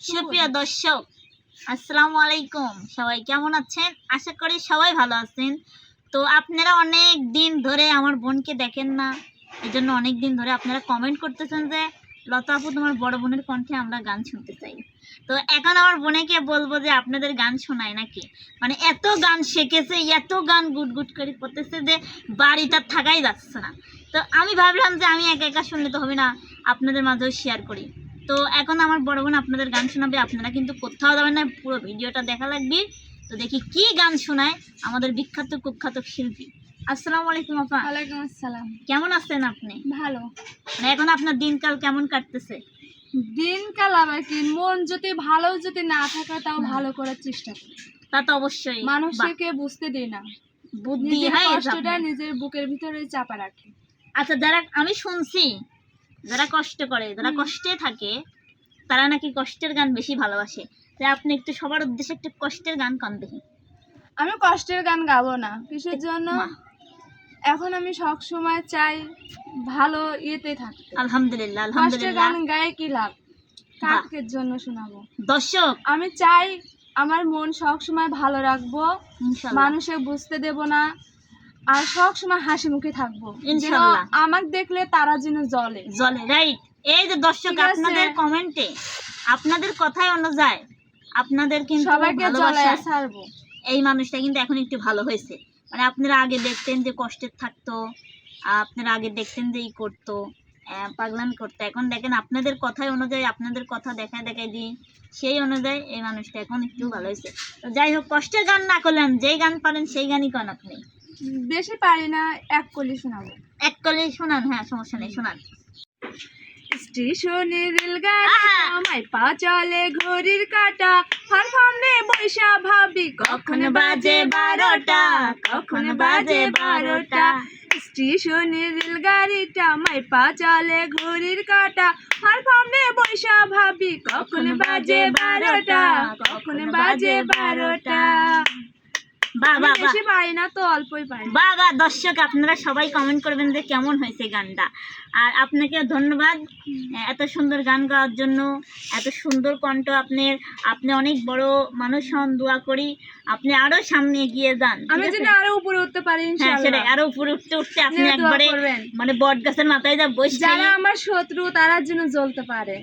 সুপ্রিয় দর্শক আসসালামু আলাইকুম। সবাই কেমন আছেন? আশা করি সবাই ভালো আছেন। তো আপনারা অনেক দিন ধরে আমার বোনকে দেখেন না। এই জন্য অনেক দিন ধরে আপনারা কমেন্ট করতেছেন যে লতা আপু তোমার বড় বোনের কণ্ঠে আমরা গান শুনতে চাই। তো এখন আমার বোনেকে বলব যে আপনাদের গান শোনায় নাকি? মানে এত গান শিখেছে এত গান গুট গুট করে করতেছে যে বাড়িটা থাকাই যাচ্ছে না। তো আমি ভাবলাম যে আমি একা একা শুনলে তো হবে না। আপনাদের মাঝেও শেয়ার করি। তো এখন আমার বড় বোন আপনাদের গান শোনাবে আপনারা কিন্তু কোথাও যাবেন না পুরো ভিডিওটা দেখা লাগবে। তো দেখি কি গান শোনায় আমাদের বিখ্যাত কুখ্যাত শিল্পী। আসসালামু আলাইকুম আপা। ওয়ালাইকুম আসসালাম। কেমন আছেন আপনি? ভালো। মানে এখন আপনার দিনকাল কেমন কাটতেছে? দিনকাল আবার কি? মন যদি ভালো যদি না থাকে তাও ভালো করার চেষ্টা করি। তা তো অবশ্যই। মানুষকে বুঝতে দেই না। বুদ্ধি হয় কষ্টটা নিজের বুকের ভিতরে চাপা রাখে। আচ্ছা যারা আমি শুনছি যারা কষ্ট করে যারা কষ্টে থাকে তারা নাকি কষ্টের গান বেশি ভালোবাসে। তাই আপনি একটু সবার উদ্দেশ্যে একটু কষ্টের গান কন দেখি। আমি কষ্টের গান গাবো না। কিসের জন্য? এখন আমি সব সময় চাই ভালো ইয়েতে থাকতে। আলহামদুলিল্লাহ কষ্টের গান গায়ে কি লাভ? কাকের জন্য শোনাবো? দর্শক। আমি চাই আমার মন সব সময় ভালো রাখব। মানুষে বুঝতে দেব না। আর সব সময় হাসি মুখে থাকব। আমাকে দেখলে তারা যেন জ্বলে। জলে রাইট এই যে দর্শক আপনাদের কমেন্টে আপনাদের কথাই অনুযায়ী আপনাদের কিন্তু সবাইকে ছাড়বো। এই মানুষটা কিন্তু এখন একটু ভালো হয়েছে। মানে আপনারা আগে দেখতেন যে কষ্টের থাকতো আপনারা আগে দেখতেন যে ই করতো আহ, পাগলামি করতো। এখন দেখেন আপনাদের কথাই অনুযায়ী আপনাদের কথা দেখায় দেখায় দিই সেই অনুযায়ী এই মানুষটা এখন একটু ভালো হয়েছে। যাই হোক কষ্টের গান না করলেন যেই গান পারেন সেই গানই কন আপনি। বেশি পারি না এক কলি শোনাবো। এক কলে শোনান হ্যাঁ সমস্যা নেই শোনান। স্টেশনে রেলগাড়ি আমায় পা চলে ঘড়ির কাটা ফার ফার্মে বৈশা ভাবি কখন বাজে বারোটা কখন বাজে বারোটা? স্টেশনে রেলগাড়িটা আমায় পা চলে ঘড়ির কাটা ফার বৈশা ভাবি কখন বাজে বারোটা কখন বাজে বারোটা? বাহ আমি বাহ বাহ বেশি পারি না তো অল্পই পারি। বাহ বাহ দর্শক আপনারা সবাই কমেন্ট করবেন যে কেমন হয়েছে গানটা। আর আপনাকে ধন্যবাদ এত সুন্দর গান গাওয়ার জন্য এত সুন্দর কণ্ঠ আপনার। আপনি অনেক বড় মানুষ হন দোয়া করি। আপনি আরও সামনে এগিয়ে যান আমি যেন আরও উপরে উঠতে পারি হ্যাঁ সেটাই আরও উপরে উঠতে উঠতে আপনি একবারে মানে বট গাছের মাথায় যা বসে যারা আমার শত্রু তারা যেন জ্বলতে পারে।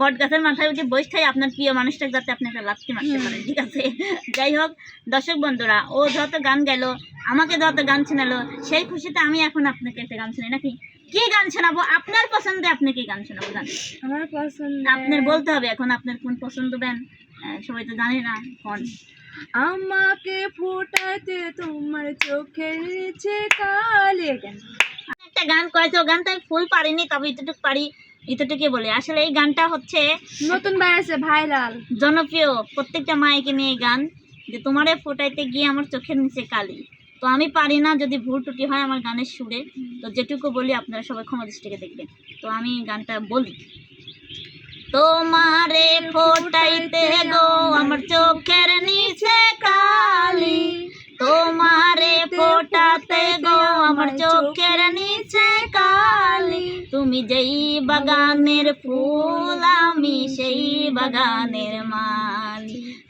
বট গাছের মাথায় উঠে বসে আপনার প্রিয় মানুষটাকে যাতে আপনি একটা লাথি মারতে পারেন ঠিক আছে? যাই হোক দর্শক বন্ধুরা ও যত গান গেল আমাকে যত গান শোনালো সেই খুশিতে আমি এখন আপনাকে একটা গান শোনাই। নাকি? কি গান শোনাবো? আপনার পছন্দে আপনি কি গান শোনাবো গান আমার পছন্দ আপনার বলতে হবে এখন আপনার কোন পছন্দ আহ, সবাই তো জানে না কোন। আমাকে ফুটাতে তোমার চোখের নিচে কালে কেন? একটা গান কয়েছে ও গানটা আমি ফুল পারিনি তবে এতটুকু পারি এতটুকু বলে। আসলে এই গানটা হচ্ছে নতুন ভাই আছে ভাইরাল। জনপ্রিয় প্রত্যেকটা মায়েকে নিয়ে এই গান। যে তোমারে ফোটাইতে গিয়ে আমার চোখের নিচে কালি। তো আমি পারি না যদি ভুল টুটি হয় আমার গানের সুরে। তো যেটুকু বলি আপনারা সবাই ক্ষমা দৃষ্টিকে দেখবেন। তো আমি গানটা বলি। তোমারে ফোটাইতে গো আমার চোখের নিচে কালি। তোমারে ফোটাতে গো আমার চোখের নিচে কালি। তুমি যেই বাগানের ফুল, আমি সেই বাগানের মালি।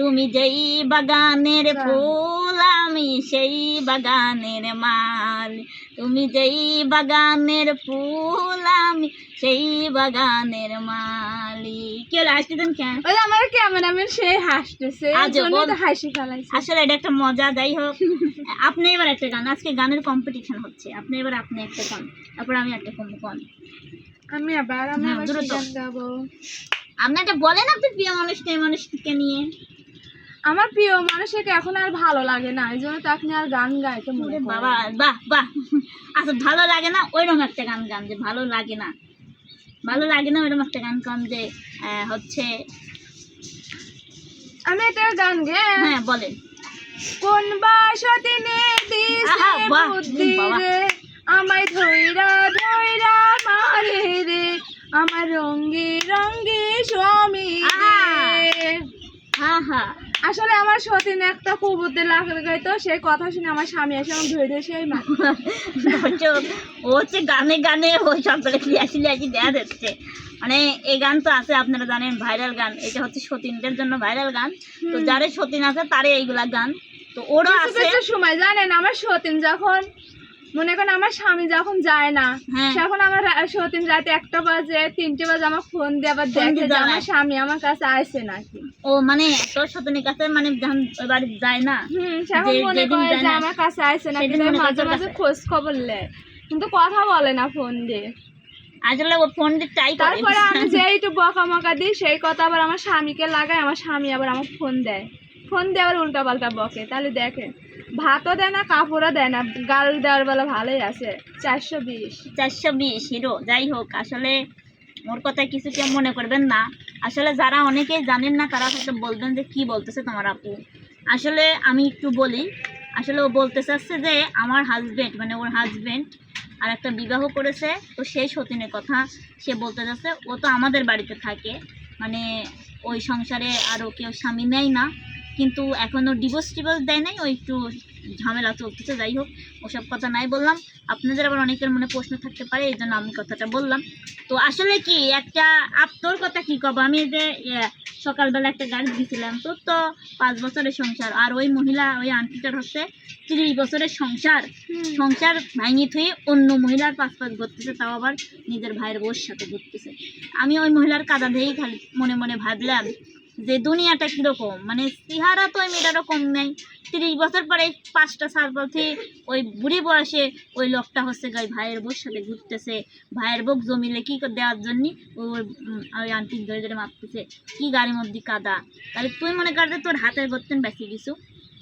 তুমি যেই বাগানের ফুল আমি সেই বাগানের মালি। তুমি যেই বাগানের ফুল আমি সেই বাগানের মালি কি হলো আসতেছেন কেন? ওই আমার ক্যামেরাম্যান সে হাসতেছে। হাসি ফেলাইছে। আসলে এটা একটা মজা যাই হোক। আপনি এবার একটা গান আজকে গানের কম্পিটিশন হচ্ছে। আপনি এবার আপনি একটা গান তারপর আমি একটা কম গান। আমি আবার আমি হ্যাঁ, আবার গান গাবো আপনি একটা বলেন আপনি প্রিয় মানুষকে এই মানুষকে নিয়ে। আমার প্রিয় মানুষকে এখন আর ভালো লাগে না এই জন্য তো আপনি আর গান গাইতে মনে বাবা বাহ বাহ। আচ্ছা ভালো লাগে না? ওইরকম একটা গান গান যে ভালো লাগে না। ভালো লাগে না ওইরকম একটা গান গান যে হচ্ছে আমি একটা গান গে। হ্যাঁ বলেন। কোন বাসতি নে দিছে বুদ্ধি রে আমায় ধইরা ধইরা মারে রে আমার রঙ্গে রঙ্গে স্বামী রে। হ্যাঁ হ্যাঁ আসলে আমার সতীন একটা কবুতর লাগে তো সেই কথা শুনে আমার স্বামী এসে আমার ধরে ধরে সেই মা। ও হচ্ছে গানে গানে ওই সকলে লিয়াসি লিয়াসি দেয়া দিচ্ছে মানে এই গান তো আছে আপনারা জানেন ভাইরাল গান। এটা হচ্ছে সতীনদের জন্য ভাইরাল গান। তো। যারে সতীন আছে তারে এইগুলা গান। তো ওরও আছে। সময় জানেন আমার সতীন যখন মনে করেন আমার স্বামী যখন যায় না হ্যাঁ। তখন আমার সতীন রাতে একটা বাজে তিনটে বাজে আমার ফোন দিয়ে আবার দেখে আমার স্বামী আমার কাছে আসছে নাকি। ও মানে তোর সতীনের কাছে মানে বাড়ি যায় না মনে করে যে আমার কাছে মনে করে মাঝে মাঝে খোঁজ খবর কিন্তু কথা বলে না ফোন দিয়ে। আসলে ফোন দিয়ে ট্রাই করে। তারপরে আমি বকা মকা দিই সেই কথা আবার আমার স্বামীকে লাগায় আমার স্বামী আবার আমার ফোন দেয়। ফোন দিয়ে আবার উল্টা পাল্টা বকে। তাহলে দেখে ভাতও দেয় না কাপড়ও দেয় না গাল দেওয়ার বেলা ভালোই আছে চারশো বিশ। চারশো বিশ হিরো যাই হোক আসলে ওর কথা কিছু কেউ মনে করবেন না। আসলে যারা অনেকেই জানেন না, তারা হয়তো বলবেন যে, কি বলতেছে তোমার আপু? আসলে আমি একটু বলি, আসলে ও বলতে চাচ্ছে যে, আমার হাজবেন্ড মানে ওর হাজবেন্ড আর একটা বিবাহ করেছে, তো সেই সতীনের কথা সে বলতে চাচ্ছে। ও তো আমাদের বাড়িতে থাকে মানে ওই সংসারে আরও কেউ স্বামী নেয় না। কিন্তু এখনও ডিভোর্স টিভোর্স দেয় নাই, ও একটু ঝামেলা চলতেছে যাই হোক ওসব কথা নাই বললাম। আপনাদের আবার অনেকের মনে প্রশ্ন থাকতে পারে এই জন্য আমি কথাটা বললাম। তো আসলে কি একটা আপ তোর কথা কি কব? আমি যে সকালবেলা একটা গাড়ি দিয়েছিলাম তোর তো পাঁচ বছরের সংসার আর ওই মহিলা ওই আন্টিটার হচ্ছে তিরিশ বছরের সংসার। সংসার ভাঙি থুই অন্য মহিলার পাশ পাশ ঘুরতেছে তাও আবার নিজের ভাইয়ের বউর সাথে ঘুরতেছে। আমি ওই মহিলার কাদা দিয়েই খালি মনে মনে ভাবলাম যে দুনিয়াটা কীরকম? মানে চেহারা তো ওই মেয়েটারও কম নেই। তিরিশ বছর পরে পাঁচটা বছর, ওই বুড়ি বয়সে ওই লোকটা হচ্ছে গাই ভাইয়ের বউর সাথে ঘুরতেছে। ভাইয়ের বউ জমিলে কী করে দেওয়ার জন্য ওই ওই আন্টি ধরে ধরে মারতেছে। কি গাড়ির মধ্যে কাদা। তাহলে তুই মনে কর তোর হাতের গর্তেন বেশি কিছু।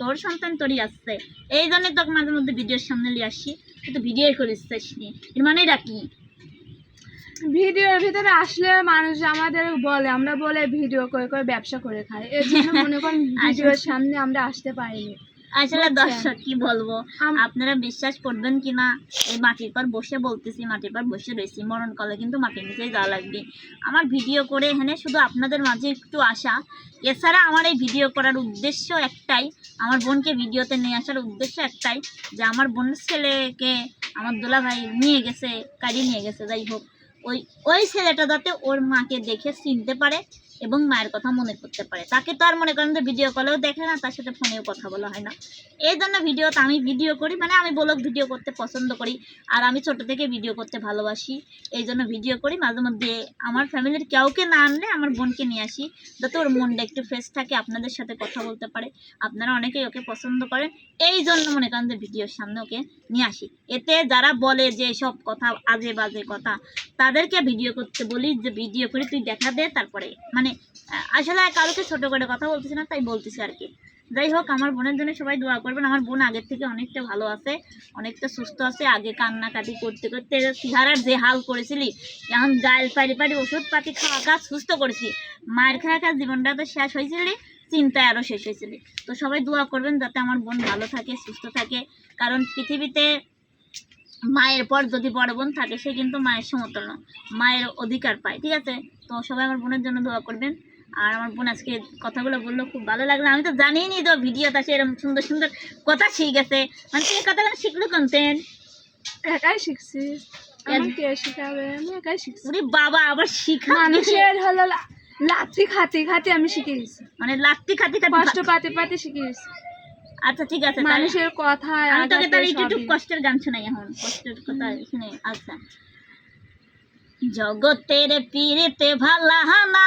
তোর সন্তান তোরই আসছে এই জন্যই তোকে মাঝে মধ্যে ভিডিওর সামনে নিয়ে আসছি তুই তো ভিডিও করিস নি। এর মানে ডাকি ভিডিওর ভিতরে আসলে মানুষ আমাদের বলে আমরা বলে ভিডিও করে করে ব্যবসা করে খাই। এর জন্য মনে করেন ভিডিওর সামনে আমরা আসতে পারিনি। আসলে দর্শক কি বলব? আপনারা বিশ্বাস করবেন কি না? এই মাটির পর বসে বলতেছি মাটির পর বসে রয়েছি মরণকালে কিন্তু মাটির নিচেই যাওয়া লাগবে। আমার ভিডিও করে এখানে শুধু আপনাদের মাঝে একটু আসা এছাড়া আমার এই ভিডিও করার উদ্দেশ্য একটাই আমার বোনকে ভিডিওতে নিয়ে আসার উদ্দেশ্য একটাই যে আমার বোনের ছেলেকে আমার দোলা ভাই নিয়ে গেছে কাজে নিয়ে গেছে যাই হোক। ওই ওই ছেলেটা যাতে ওর মাকে দেখে চিনতে পারে। এবং মায়ের কথা মনে করতে পারে। তাকে তো আর মনে করেন যে ভিডিও কলেও দেখে না, তার সাথে ফোনেও কথা বলা হয় না। এই জন্য ভিডিওতে আমি ভিডিও করি মানে আমি ব্লগ ভিডিও করতে পছন্দ করি। আর আমি ছোট থেকে ভিডিও করতে ভালোবাসি, এই জন্য ভিডিও করি। মাঝে মধ্যে আমার ফ্যামিলির কাউকে না আনলে আমার বোনকে নিয়ে আসি, যাতে ওর মনটা একটু ফ্রেশ থাকে, আপনাদের সাথে কথা বলতে পারে। আপনারা অনেকেই ওকে পছন্দ করেন, এই জন্য মনে করেন যে ভিডিওর সামনে ওকে নিয়ে আসি। এতে যারা বলে যে সব কথা, আজে বাজে কথা, তাদেরকে ভিডিও করতে বলি যে ভিডিও করে তুই দেখা দে, তারপরে মানে আসলে কারোকে ছোট করে কথা বলতেছি না, তাই বলতেছি আর কি। যাই হোক, আমার বোনের জন্য সবাই দোয়া করবেন। আমার বোন আগের থেকে অনেকটা ভালো আছে, অনেকটা সুস্থ আছে। আগে কান্নাকাটি করতে করতে সিহারার যে হাল করেছিলি, এখন গাল পাড়ি পাড়ি ওষুধ পাতি খাওয়া কাজ সুস্থ করেছি। মায়ের খাওয়া কাজ জীবনটা তো শেষ হয়েছিলি, চিন্তায় আরও শেষ হয়েছিলি। তো সবাই দোয়া করবেন যাতে আমার বোন ভালো থাকে, সুস্থ থাকে। কারণ পৃথিবীতে মায়ের পর যদি বড় বোন থাকে, সে কিন্তু মায়ের সমতুল্য মায়ের অধিকার পায়, ঠিক আছে? তো সবাই আমার বোনের জন্য দোয়া করবেন। আর আমার বোন আজকে কথাগুলো বলল খুব ভালো লাগল। আমি তো জানিই নি তো ভিডিওতে সে এরকম সুন্দর সুন্দর কথা শিখে গেছে। মানে তুই এই কথাগুলো শিখলো কমতেন একাই শিখছি। আমার শিখাবে? আমি একাই শিখছি। উনি বাবা আবার শিখা মানুষের হলো লা- খাতে খাতে আমি শিখে গেছি। মানে লাত্তি খাতি খাতি কষ্ট পাতে পাতে শিখে গেছি। আচ্ছা ঠিক আছে মানুষের কথায় আমি তোকে তাহলে একটু কষ্টের গান শোনাই এখন। কষ্টের কথা শুনে আচ্ছা। জগতের পীড়িতে ভালা না